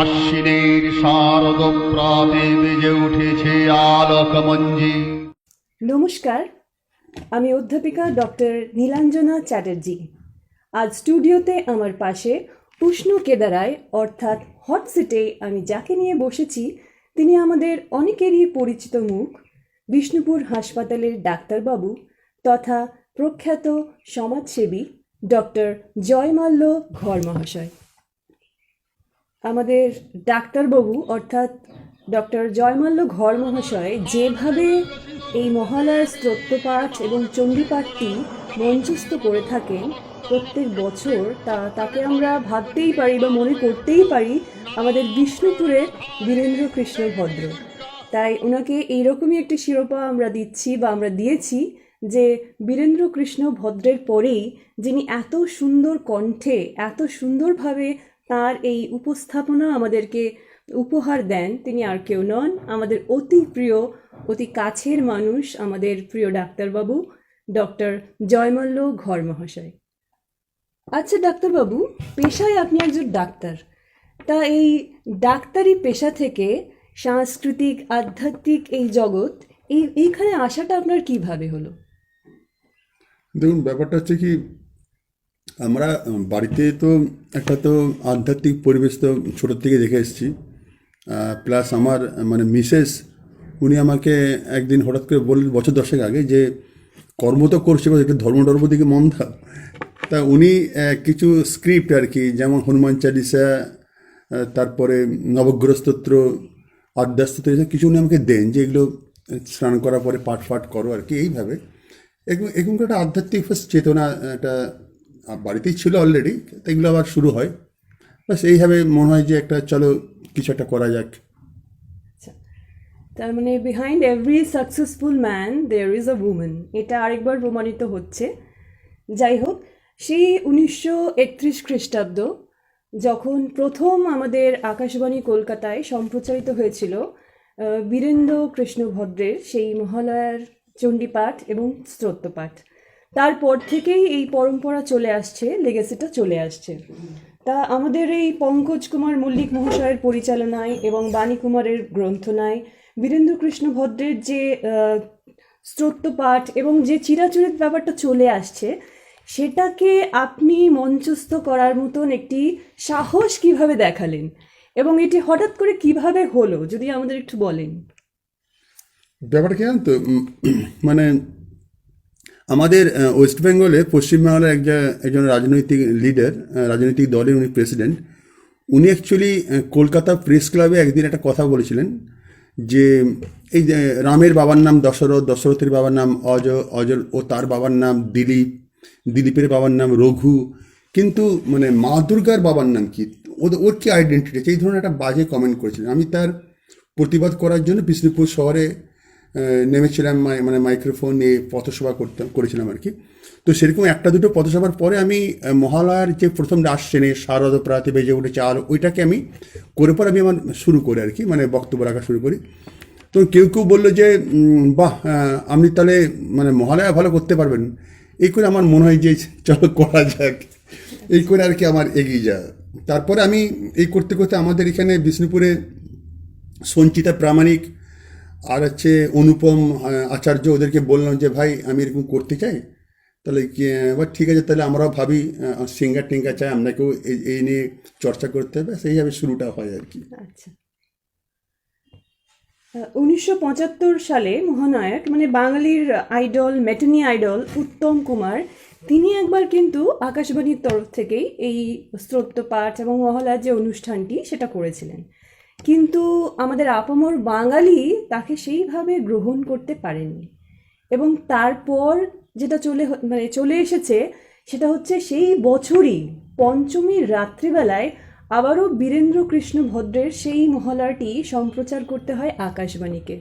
আশ্বিনের শারদ প্রাতে বেজে উঠেছে নমস্কার, আমি অধ্যাপিকা ডক্টর নীলাঞ্জনা চ্যাটার্জি। আজ স্টুডিওতে আমার পাশে উষ্ণ কেদারায়, অর্থাৎ হট সিটে আমি যাকে নিয়ে বসেছি, তিনি আমাদের অনেকেরই পরিচিত মুখ, বিষ্ণুপুর হাসপাতালের ডাক্তারবাবু তথা প্রখ্যাত সমাজসেবী ডক্টর জয়মাল্য ঘর মহাশয় আমাদের ডাক্তারবাবু, অর্থাৎ ডক্টর জয়মাল্য ঘর মহাশয়, যেভাবে এই মহালয়ার স্তোত্রপাঠ এবং চণ্ডীপাঠটি মঞ্চস্থ করে থাকেন প্রত্যেক বছর, তা, তাকে আমরা ভাবতেই পারি বা মনে করতেই পারি আমাদের বিষ্ণুপুরের বীরেন্দ্র কৃষ্ণ ভদ্র। তাই ওনাকে এইরকমই একটি শিরোপা আমরা দিচ্ছি বা আমরা দিয়েছি যে বীরেন্দ্র কৃষ্ণ ভদ্রের পরেই যিনি এত সুন্দর কণ্ঠে, এত সুন্দরভাবে তার এই উপস্থাপনা আমাদেরকে উপহার দেন। তিনি আর কেউ নন। আমাদের অতি প্রিয়, অতি কাছের মানুষ আমাদের প্রিয় ডাক্তারবাবু, ডক্টর জয়মল্ল ঘর মহাশয়। আচ্ছা ডাক্তারবাবু, পেশায় আপনি একজন ডাক্তার। তা এই ডাক্তারি পেশা থেকে সাংস্কৃতিক, আধ্যাত্মিক এই জগৎ, এই, এইখানে আসাটা আপনার কীভাবে হলো? দেখুন, ব্যাপারটা হচ্ছে কি আমরা বাড়িতে তো একটা তো আধ্যাত্মিক পরিবেশ তো ছোটোর থেকে দেখে এসেছি। প্লাস আমার মানে মিসেস, উনি আমাকে একদিন হঠাৎ করে বললেন বছর দশেক আগে যে, কর্ম তো করছে একটু ধর্ম টর্ম দিকে মন থাক তা উনি কিছু স্ক্রিপ্ট আর কি, যেমন হনুমান চালিসা তারপরে নবগ্রহ স্তোত্র আদ্যাস্তোত্র, এসব কিছু উনি আমাকে দেন যে এগুলো স্নান করার পরে পাঠ ফাট করো আর কি, এইভাবে। এরকম একটা আধ্যাত্মিক চেতনা, একটা বাড়িতেই ছিল অলরেডি তো এগুলো আবার শুরু হয়। বাস এইভাবে মনে হয় যে একটা, চলো কিছু একটা করা যাক। আচ্ছা তার মানে behind every successful man there is a woman এটা আরেকবার প্রমাণিত হচ্ছে। যাই হোক, সেই উনিশশো একত্রিশ খ্রিস্টাব্দ, যখন প্রথম আমাদের আকাশবাণী কলকাতায় সম্প্রচারিত হয়েছিল বীরেন্দ্র কৃষ্ণ ভদ্রের সেই মহালয়ার চণ্ডীপাঠ এবং স্তোত্রপাঠ। তারপর থেকেই এই পরম্পরা চলে আসছে লেগেসিটা চলে আসছে। তা আমাদের এই পঙ্কজ কুমার মল্লিক মহাশয়ের পরিচালনায় এবং বাণী কুমারের গ্রন্থনায় বীরেন্দ্র কৃষ্ণ ভদ্রের যে আহ, স্তোত্রপাঠ এবং যে চিরাচরিত ব্যাপারটা চলে আসছে সেটাকে আপনি মঞ্চস্থ করার মতন একটি সাহস কীভাবে দেখালেন? এবং এটি হঠাৎ করে কীভাবে হলো? যদি আমাদের একটু বলেন। ব্যাপারটা কি জানেন তো? উম, মানে আমাদের ওয়েস্ট বেঙ্গলে পশ্চিমবাংলার একজন একজন রাজনৈতিক লিডার রাজনৈতিক দলের উনি প্রেসিডেন্ট উনি অ্যাকচুয়ালি কলকাতা প্রেস ক্লাবে একদিন একটা কথা বলেছিলেন যে, এই রামের বাবার নাম দশরথ, দশরথের বাবার নাম অজ অজ ও তার বাবার নাম দিলীপ, দিলীপের বাবার নাম রঘু, কিন্তু মানে মা দুর্গার বাবার নাম কি? ওর কি আইডেন্টিটি এই ধরনের একটা বাজে কমেন্ট করেছিলেন। আমি তার প্রতিবাদ করার জন্য বিষ্ণুপুর শহরে নেমেছিলাম মানে মাইক্রোফোন নিয়ে পথসভা করতাম করেছিলাম আর কি। তো সেরকম একটা দুটো পথসভার পরে আমি মহালয়ার যে প্রথম রাস শ্রেণি শারদ প্রাতে বেজে উঠেছে আর ওইটাকে আমি করে পর আমি আমার শুরু করি আর কি মানে বক্তব্য রাখা শুরু করি। তো কেউ কেউ বলল যে বাহ আপনি তাহলে মানে মহালয়া ভালো করতে পারবেন। এই করে আমার মনে হয় যে, চলো করা যাক। এই করে আর কি আমার এগিয়ে যায় তারপরে আমি এই করতে করতে আমাদের এখানে বিষ্ণুপুরে সঞ্চিতা প্রামাণিক আর হচ্ছে অনুপম আচার্য ওদেরকে বললাম যে, ভাই, আমি এরকম করতে চাই। তাহলে এবার ঠিক আছে, তাহলে আমরাও ভাবি সিঙ্গার টিঙ্গার চাই, আপনাকেও এই নিয়ে চর্চা করতে হবে। সেইভাবে শুরুটা হয় আর কি। আচ্ছা। উনিশশো পঁচাত্তর সালে মহানায়ক মানে বাঙালির idol, matinee idol, Uttam Kumar, তিনি একবার কিন্তু আকাশবাণীর তরফ থেকেই এই স্তোত্রপাঠ এবং মহালয়ার যে অনুষ্ঠানটি, সেটা করেছিলেন। কিন্তু আমাদের আপামর বাঙালি তাকে সেইভাবে গ্রহণ করতে পারেননি এবং তারপর যেটা চলে মানে চলে এসেছে, সেটা হচ্ছে সেই বছরই, পঞ্চমীর রাত্রিবেলায় আবারও বীরেন্দ্র কৃষ্ণ ভদ্রের সেই মহালয়াটি সম্প্রচার করতে হয় আকাশবাণীকে।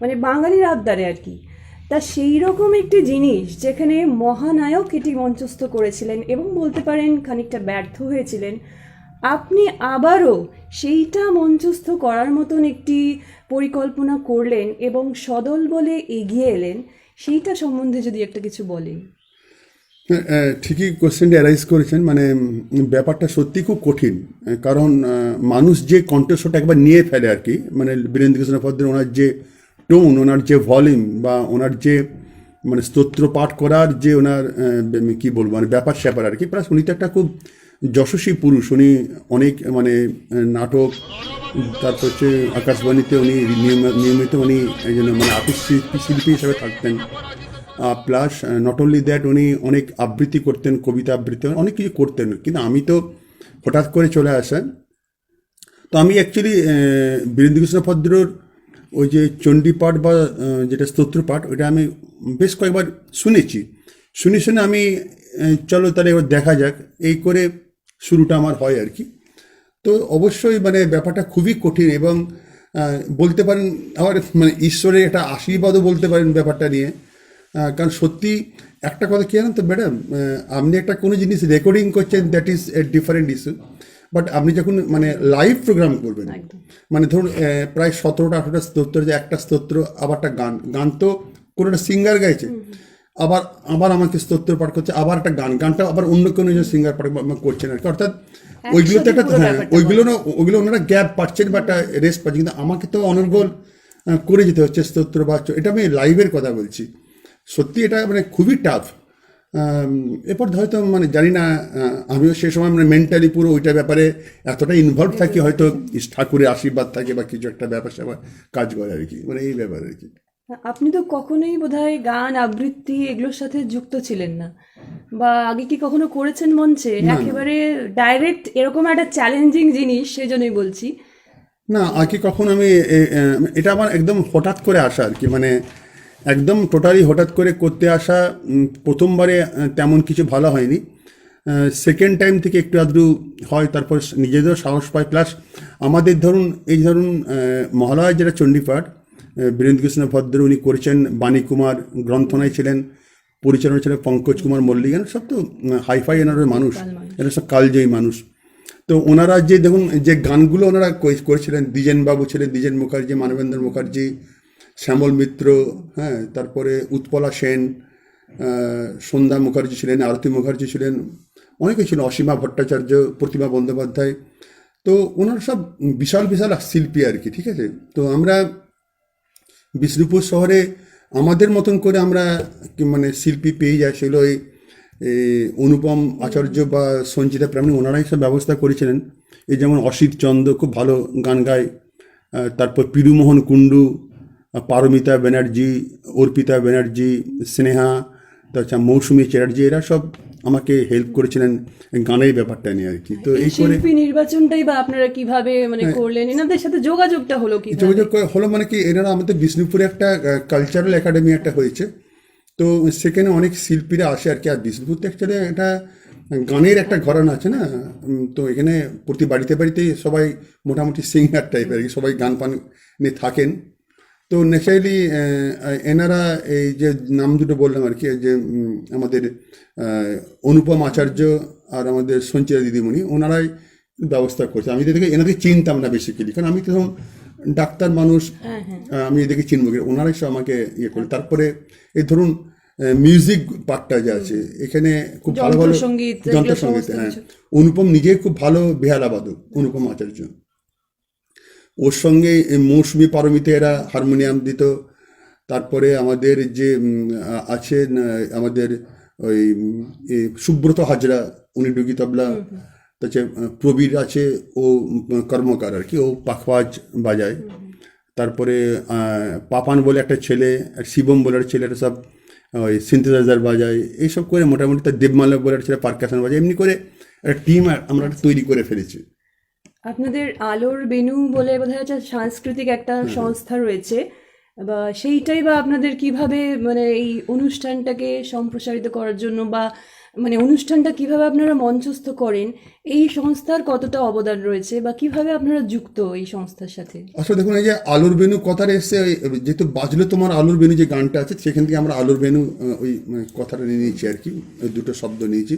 মানে বাঙালির আবদারে আর কি। তা সেই রকম একটি জিনিস যেখানে মহানায়ক এটি মঞ্চস্থ করেছিলেন এবং বলতে পারেন খানিকটা ব্যর্থ হয়েছিলেন আপনি আবারও সেইটা মঞ্চস্থ করার মতন একটি পরিকল্পনা করলেন এবং সদল বলে এগিয়ে এলেন, সেইটা সম্বন্ধে যদি একটা কিছু বলেন। ঠিকই কোশ্চেনটা অ্যারাইজ করেছেন মানে ব্যাপারটা সত্যি খুব কঠিন কারণ মানুষ যে কণ্ঠস্বরটা একবার নিয়ে ফেলে আর কি মানে বীরেন্দ্র কৃষ্ণ ওনার যে টোন ওনার যে ভলিউম বা ওনার যে মানে স্তোত্র পাঠ করার যে ওনার কি বলব মানে ব্যাপার স্যাপার আর কি, প্লাস উনি তো একটা খুব যশস্বী পুরুষ উনি অনেক মানে নাটক তারপর হচ্ছে আকাশবাণীতে উনি নিয়ম- নিয়মিত উনি মানে আর্টিস্ট শিল্পী হিসাবে থাকতেন। প্লাস নট অনলি দ্যাট উনি অনেক আবৃত্তি করতেন কবিতা আবৃত্তি অনেক কিছু করতেন। কিন্তু আমি তো হঠাৎ করে চলে আসেন তো আমি অ্যাকচুয়ালি বীরেন্দ্রকৃষ্ণ ভদ্রর ওই যে চণ্ডীপাঠ বা আহ, যেটা স্তোত্রপাঠ ওটা আমি বেশ কয়েকবার শুনেছি। শুনে শুনে আমি চলো তাহলে এবার দেখা যাক। এই করে শুরুটা আমার হয় আর কি। তো অবশ্যই মানে ব্যাপারটা খুবই কঠিন এবং বলতে পারেন আমার মানে ঈশ্বরের একটা আশীর্বাদও বলতে পারেন ব্যাপারটা নিয়ে। কারণ সত্যি একটা কথা কি জানেন তো ম্যাডাম আপনি একটা কোনো জিনিস রেকর্ডিং করছেন that is a different issue but আপনি যখন মানে লাইভ প্রোগ্রাম করবেন মানে ধরুন প্রায় সতেরোটা আঠেরোটা স্তোত্র যে একটা স্তোত্র আবার একটা গান। গান তো কোনো একটা সিঙ্গার গাইছে আবার আবার আমাকে স্তোত্র পাঠ করছে আবার একটা গান গানটা আবার অন্য কোনো সিঙ্গার পাঠ করছেন আর কি অর্থাৎ ওইগুলোতে একটা হ্যাঁ ওইগুলো না ওগুলো ওনারা গ্যাপ পাচ্ছেন বা একটা রেস্ট পাচ্ছেন কিন্তু আমাকে তো অনর্গল করে যেতে হচ্ছে স্তোত্র বা এটা আমি লাইভের কথা বলছি। সত্যি এটা মানে খুবই টাফ এরপর হয়তো মানে জানি না আমিও সে সময় মানে মেন্টালি পুরো ওইটা ব্যাপারে এতটা ইনভলভ থাকি হয়তো ঠাকুরের আশীর্বাদ থাকে বা কিছু একটা ব্যাপার স্যাপার কাজ করে আর কি। মানে এই ব্যাপার আর কি। আপনি তো কখনোই বোধহয় গান আবৃত্তি এগুলোর সাথে যুক্ত ছিলেন না। বা আগে কি কখনো করেছেন মঞ্চে? একেবারে ডাইরেক্ট এরকম একটা চ্যালেঞ্জিং জিনিস সেই জন্যই বলছি। না আগে কখন আমি এটা আমার একদম হঠাৎ করে আসা আর কি। মানে একদম টোটালি হঠাৎ করে করতে আসা প্রথমবারে তেমন কিছু ভালো হয়নি। সেকেন্ড টাইম থেকে একটু আধটু হয় তারপর নিজেদেরও সাহস পায়। প্লাস আমাদের ধরুন এই ধরুন আহ, মহালয়ার যেটা চণ্ডীপাঠ আহ, বীরেন্দ্র কৃষ্ণ ভদ্র উনি করেছেন বাণী কুমার গ্রন্থনায় ছিলেন পরিচালনা ছিলেন পঙ্কজ কুমার মল্লিক সব তো হাইফাই এনারের মানুষ এরা সব কালজয়ী মানুষ। তো ওনারা যে দেখুন যে গানগুলো ওনারা করেছিলেন দ্বিজেন বাবু ছিলেন দ্বিজেন মুখার্জি মানবেন্দ্র মুখার্জি শ্যামল মিত্র হ্যাঁ তারপরে উৎপলা সেন সন্ধ্যা মুখার্জি ছিলেন আরতি মুখার্জি ছিলেন অনেকে ছিলেন অসীমা ভট্টাচার্য প্রতিমা বন্দ্যোপাধ্যায়। তো ওনারা সব বিশাল বিশাল শিল্পী আর কি ঠিক আছে? তো আমরা বিষ্ণুপুর শহরে আমাদের মতন করে আমরা মানে শিল্পী পেয়ে যাই সেগুলো ওই এই অনুপম আচার্য বা সঞ্চিতা প্রামাণিক, ওনারাই সব ব্যবস্থা করেছিলেন। এই যেমন অসিত চন্দ্র খুব ভালো গান গায় তারপর পিরুমোহন কুণ্ডু পারমিতা ব্যানার্জি, অর্পিতা ব্যানার্জি, স্নেহা তাছাড়া মৌসুমী চ্যাটার্জি, এরা সব আমাকে হেল্প করেছিলেন গানের ব্যাপারটা নিয়ে আর কি। তো এই করে শিল্পী নির্বাচনটাই বা আপনারা কীভাবে মানে করলেন? এনাদের সাথে যোগাযোগটা হলো কি যোগাযোগ হলো মানে কি এনারা আমাদের বিষ্ণুপুরে একটা কালচারাল একাডেমি একটা হয়েছে। তো সেখানে অনেক শিল্পীরা আসে আর কি আর বিষ্ণুপুর তো অ্যাকচুয়ালি একটা গানের একটা ঘরানা আছে না? তো এখানে প্রতি বাড়িতে বাড়িতেই সবাই মোটামুটি সিঙ্গার টাইপের আর কি সবাই গান পান নিয়ে থাকেন। তো ন্যাচারালি এনারা এই যে নাম দুটো বললাম আর কি যে আমাদের অনুপম আচার্য আর আমাদের সঞ্চিতা দিদিমণি ওনারাই ব্যবস্থা করছে। আমি এদেরকে এনাদের চিনতাম না বেসিক্যালি কারণ আমি তো ডাক্তার মানুষ আহ, আমি এদেরকে চিনবো কি? ওনারাই সব আমাকে ইয়ে করে। তারপরে এই ধরুন মিউজিক পার্টটা যে আছে এখানে খুব ভালো ভালো যন্ত্রসঙ্গীত, হ্যাঁ। অনুপম নিজে খুব ভালো বেহালাবাদক অনুপম আচার্য। ওর সঙ্গে মৌসুমি পারমিতে এরা হারমোনিয়াম দিত। তারপরে আমাদের যে উম, আ- আছেন আমাদের ওই সুব্রত হাজরা উনি ডুগি তবলা আহ, প্রবীর আছে ও কর্মকার আর কি ও পাখওয়াজ বাজায়। তারপরে পাপান বলে একটা ছেলে আর শিবম বলে একটা ছেলে সব ওই সিনথেসাইজার বাজায়। এইসব করে মোটামুটি তার দেবমালা বলে একটা ছেলে পারকাশন বাজায়। এমনি করে একটা টিম আমরা একটা তৈরি করে ফেলেছি। আপনাদের আলোর বেনু বলে বোধহয় একটা সাংস্কৃতিক একটা সংস্থা রয়েছে। বা সেইটাই বা আপনাদের কীভাবে মানে এই অনুষ্ঠানটাকে সম্প্রসারিত করার জন্য বা মানে অনুষ্ঠানটা কীভাবে আপনারা মঞ্চস্থ করেন এই সংস্থার কতটা অবদান রয়েছে বা কীভাবে আপনারা যুক্ত এই সংস্থার সাথে? আসলে দেখুন এই যে আলুর বেনু কথাটা এসছে যেহেতু বাজলো তোমার আলুর বেনু যে গানটা আছে সেখান থেকে আমরা আলুর বেনু ওই মানে কথাটা নিয়ে নিয়েছি আর কি ওই দুটো শব্দ নিয়েছি।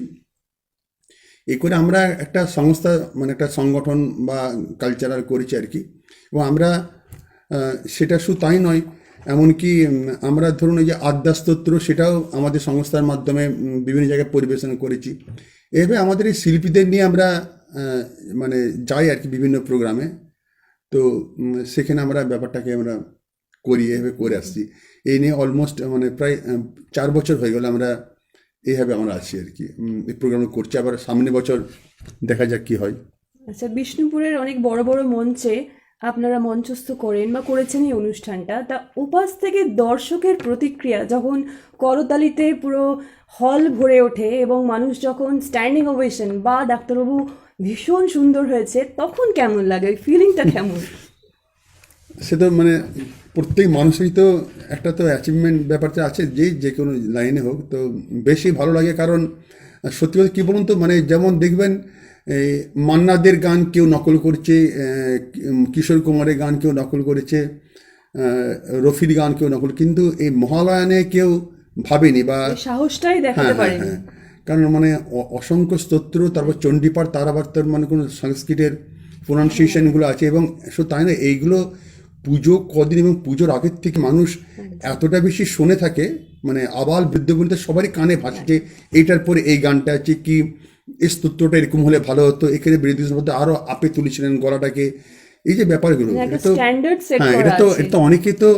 এই করে আমরা একটা সংস্থা মানে একটা সংগঠন বা কালচারাল করেছি আর কি। এবং আমরা সেটা শুধু তাই নয়, এমনকি আমরা ধরুন এই যে আদ্যাস্তোত্র সেটাও আমাদের সংস্থার মাধ্যমে বিভিন্ন জায়গায় পরিবেশন করেছি। এভাবে আমাদের এই শিল্পীদের নিয়ে আমরা মানে যাই আর কি বিভিন্ন প্রোগ্রামে। তো সেখানে আমরা ব্যাপারটাকে আমরা করি, এভাবে করে আসছি। এই নিয়ে অলমোস্ট মানে প্রায় চার বছর হয়ে গেল আমরা এইভাবে আমরা আছি আর কি। এই প্রোগ্রাম করছি। আবার সামনে বছর দেখা যাক কি হয়। আচ্ছা বিষ্ণুপুরের অনেক বড় বড় মঞ্চে আপনারা মঞ্চস্থ করেন বা করেছেন এই অনুষ্ঠানটা। তা উপাস থেকে দর্শকের প্রতিক্রিয়া যখন করতালিতে পুরো হল ভরে ওঠে এবং মানুষ যখন স্ট্যান্ডিং ওভেশন বা ডাক্তারবাবু ভীষণ সুন্দর হয়েছে তখন কেমন লাগে? ওই ফিলিংটা কেমন? সে তো মানে প্রত্যেক মানুষেরই তো একটা তো অ্যাচিভমেন্ট ব্যাপারটা আছে যে যে কোনো লাইনে হোক তো বেশি ভালো লাগে। কারণ সত্যি কথা কী বলুন তো মানে যেমন দেখবেন এই মান্নাদের গান কেউ নকল করছে কিশোর কুমারের গান কেউ নকল করেছে রফির গান কেউ নকল কিন্তু এই মহালয়ানে কেউ ভাবেনি বা সাহসটাই দেখাতে হ্যাঁ হ্যাঁ হ্যাঁ। কারণ মানে অসংখ্য স্তোত্র তারপর চণ্ডীপাঠ তার আবার তার মানে কোনো সংস্কৃতের প্রোনাউন্সিয়েশনগুলো আছে এবং শুধু তাই না এইগুলো পুজো কদিন এবং পুজোর আগের থেকে মানুষ এতটা বেশি শুনে থাকে মানে আবাল বৃদ্ধ বলতে সবারই কানে ভাসে যে এইটার পরে এই গানটা আছে কি এই স্তোত্রটা এরকম হলে ভালো হতো। এখানে বৃদ্ধের মধ্যে আরও আপে তুলেছিলেন গলাটাকে। এই যে ব্যাপারগুলো মানে এটা তো হ্যাঁ এটা তো এটা তো অনেকে তো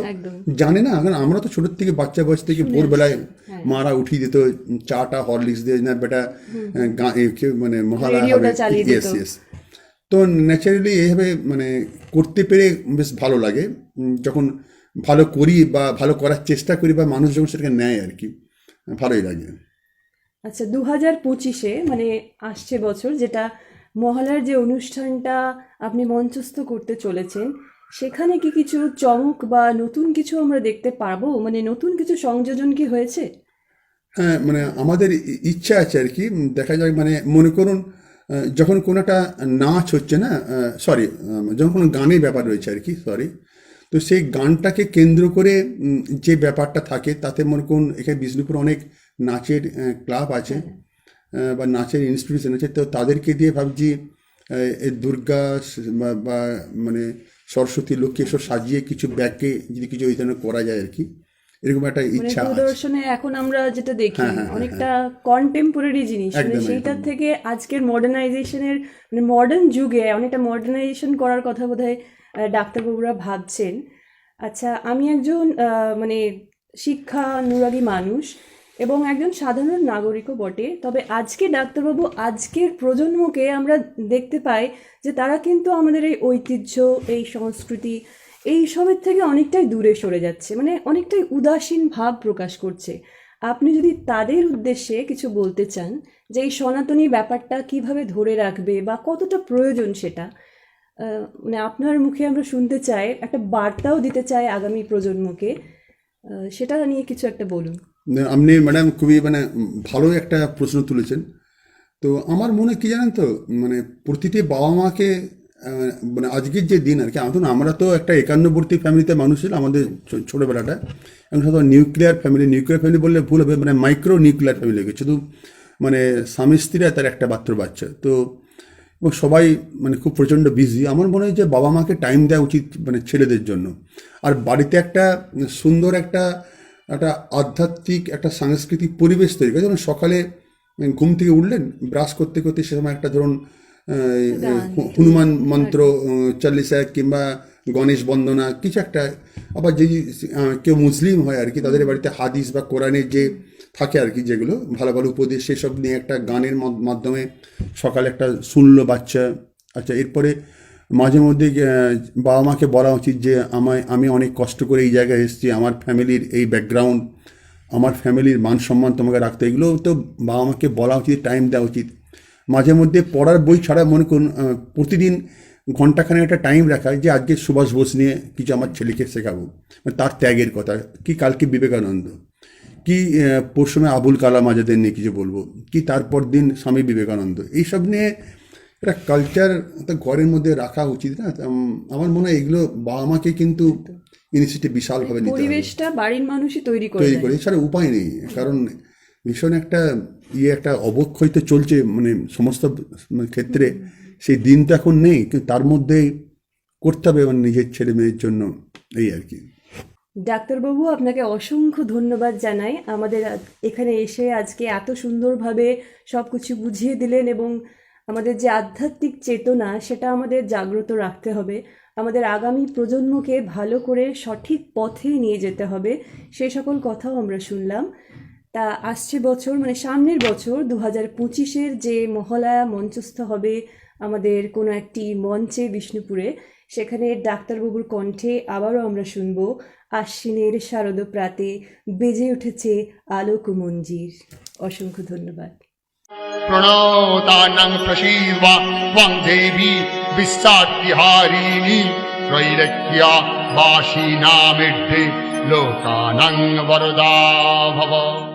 জানে না। কারণ আমরা তো ছোটোর থেকে বাচ্চা বয়স থেকে ভোরবেলায় মারা উঠিয়ে দিত চাটা হরলিক্স দিয়ে না বেটা মানে মহালয়া হবে। ইয়েস ইয়েস তো ন্যাচারালি এইভাবে মানে করতে পেরে বেশ ভালো লাগে। যখন ভালো করি বা ভালো করার চেষ্টা করি বা মানুষ যখন সেটাকে নেয় আর কি ভালোই লাগে। আচ্ছা দু হাজার পঁচিশে মানে আসছে বছর যেটা মহালয়ার যে অনুষ্ঠানটা আপনি মঞ্চস্থ করতে চলেছেন সেখানে কি কিছু চমক বা নতুন কিছু আমরা দেখতে পারব? মানে নতুন কিছু সংযোজন কি হয়েছে? হ্যাঁ মানে আমাদের ইচ্ছা আছে আর কি। দেখা যায় মানে মনে করুন যখন কোনো একটা নাচ হচ্ছে না সরি যখন কোনো গানের ব্যাপার রয়েছে আর কি সরি তো সেই গানটাকে কেন্দ্র করে যে ব্যাপারটা থাকে তাতে মনে করুন এখানে বিষ্ণুপুর অনেক নাচের ক্লাব আছে বা নাচের ইনস্টিটিউশন আছে তো তাদেরকে দিয়ে ভাবছি দুর্গা বা- বা মানে সরস্বতী লক্ষ্মী এসব সাজিয়ে কিছু ব্যাগকে যদি কিছু ওই ধরনের করা যায় আর কি এরকম একটা মানে ইচ্ছা দূরদর্শনে এখন আমরা যেটা দেখি হ্যাঁ, হ্যাঁ, অনেকটা কন্টেম্পোরারি জিনিস। মানে সেইটার থেকে আজকের মডার্নাইজেশনের মানে মডার্ন যুগে অনেকটা মডার্নাইজেশন করার কথা বোধহয় ডাক্তারবাবুরা ভাবছেন। আচ্ছা আমি একজন মানে শিক্ষানুরাগী মানুষ এবং একজন সাধারণ নাগরিকও বটে। তবে আজকে ডাক্তারবাবু আজকের প্রজন্মকে আমরা দেখতে পাই যে তারা কিন্তু আমাদের এই ঐতিহ্য এই সংস্কৃতি এই সবের থেকে অনেকটাই দূরে সরে যাচ্ছে মানে অনেকটাই উদাসীন ভাব প্রকাশ করছে। আপনি যদি তাদের উদ্দেশ্যে কিছু বলতে চান, যে এই সনাতনী ব্যাপারটা কীভাবে ধরে রাখবে বা কতটা প্রয়োজন সেটা মানে আপনার মুখে আমরা শুনতে চাই, একটা বার্তাও দিতে চাই আগামী প্রজন্মকে সেটা নিয়ে কিছু একটা বলুন। আপনি ম্যাডাম খুবই মানে ভালো একটা প্রশ্ন তুলেছেন। তো আমার মনে কি জানেন তো মানে প্রতিটি বাবা মাকে মানে আজকের যে দিন আর কি এখন আমরা তো একটা একান্নবর্তী ফ্যামিলিতে মানুষ ছিল আমাদের ছোটোবেলাটা। এখন সাধারণত নিউক্লিয়ার ফ্যামিলি নিউক্লিয়ার ফ্যামিলি বললে ভুল হবে মানে মাইক্রো নিউক্লিয়ার ফ্যামিলি শুধু মানে স্বামী স্ত্রী তার একটা মাত্র বাচ্চা। তো, এবং সবাই মানে খুব প্রচণ্ড বিজি আমার মনে হয় যে বাবা মাকে টাইম দেওয়া উচিত মানে ছেলেদের জন্য। আর বাড়িতে একটা সুন্দর একটা একটা আধ্যাত্মিক, একটা সাংস্কৃতিক পরিবেশ তৈরি করে, যেমন সকালে ঘুম থেকে উঠলেন, ব্রাশ করতে করতে সে সময় একটা ধরুন হনুমান মন্ত্র চাল্লিশা কিংবা গণেশ বন্দনা কিছু একটা। আবার যে কেউ মুসলিম হয় আর কি তাদের বাড়িতে হাদিস বা কোরআনের যে থাকে আর কি যেগুলো ভালো ভালো উপদেশ সেসব নিয়ে একটা গানের মাধ্যমে সকালে একটা শুনলো বাচ্চা। আচ্ছা এরপরে মাঝে মধ্যে বাবা মাকে বলা উচিত যে আমায় আমি অনেক কষ্ট করে এই জায়গায় এসেছি আমার ফ্যামিলির এই ব্যাকগ্রাউন্ড আমার ফ্যামিলির মান সম্মান তোমাকে রাখতে এগুলো তো বাবা মাকে বলা উচিত টাইম দেওয়া উচিত। মাঝে মধ্যে পড়ার বই ছাড়া মনে করুন প্রতিদিন ঘন্টাখানে একটা টাইম রাখা যে আজকে সুভাষ বোস নিয়ে কিছু আমার ছেলেকে শেখাবো। মানে তার ত্যাগের কথা কি কালকে বিবেকানন্দ কি পরশুমে আবুল কালাম আজাদের নিয়ে কিছু বলব কি তারপর দিন স্বামী বিবেকানন্দ এইসব নিয়ে একটা কালচার একটা ঘরের মধ্যে রাখা উচিত না? আমার মনে হয় এগুলো বাবা মাকে কিন্তু ইনিশিয়েটিভ বিশালভাবে নিতে পরিবেশটা বাড়ির মানুষই তৈরি করে তৈরি করে এছাড়া উপায় নেই কারণ ভীষণ একটা ইয়ে একটা অবক্ষয় তো চলছে মানে সমস্ত ক্ষেত্রে। সেই দিন তো এখন নেই, কিন্তু তার মধ্যেই করতে হবে মানে নিজের ছেলে মেয়ের জন্য, এই আর কি। ডাক্তারবাবু, আপনাকে অসংখ্য ধন্যবাদ জানাই। আমাদের এখানে এসে আজকে এত সুন্দরভাবে সব কিছু বুঝিয়ে দিলেন এবং আমাদের যে আধ্যাত্মিক চেতনা, সেটা আমাদের জাগ্রত রাখতে হবে। আমাদের আগামী প্রজন্মকে ভালো করে সঠিক পথে নিয়ে যেতে হবে। সেই সকল কথাও আমরা শুনলাম। তা আসছে বছর মানে সামনের বছর দু হাজার পঁচিশের যে মহলায়া মঞ্চস্থ হবে আমাদের কোনো একটি মঞ্চে বিষ্ণুপুরে, সেখানে ডাক্তারবাবুর কণ্ঠে আবারও আমরা শুনব আশ্বিনের শারদ প্রাতে বেজে উঠেছে আলোক মঞ্জির। অসংখ্য ধন্যবাদ। প্রণতানাং প্রসীবা ওয়াং